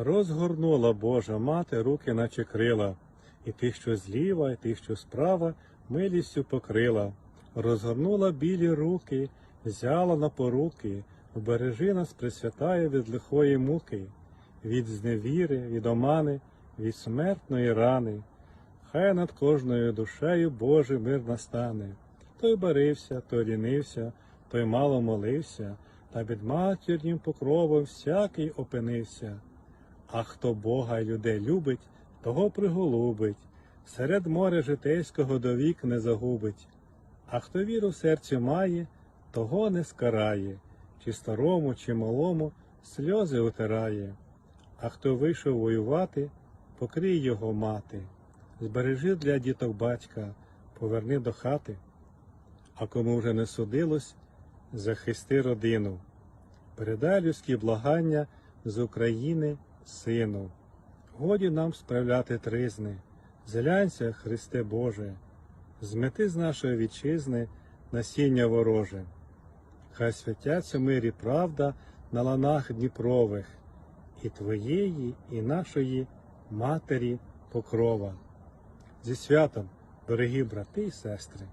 Розгорнула Божа мати руки, наче крила, і тих, що зліва, і тих, що справа, милістю покрила. Розгорнула білі руки, взяла на поруки, вбережи нас, присвятає від лихої муки, від зневіри, від омани, від смертної рани. Хай над кожною душею Божий мир настане. Той барився, той лінився, той мало молився, та під матірнім покровом всякий опинився. А хто Бога й людей любить, того приголубить, серед моря житейського до вік не загубить. А хто віру в серці має, того не скарає, чи старому, чи малому сльози утирає. А хто вийшов воювати, покрий його мати, збережи для діток батька, поверни до хати. А кому вже не судилось, захисти родину, передай людські благання з України сину. Годі нам справляти тризни, зелянься, Христе Боже, змети з нашої вітчизни насіння вороже. Хай святяться мирі правда на ланах Дніпрових, і Твоєї, і нашої Матері Покрова. Зі святом, дорогі брати і сестри!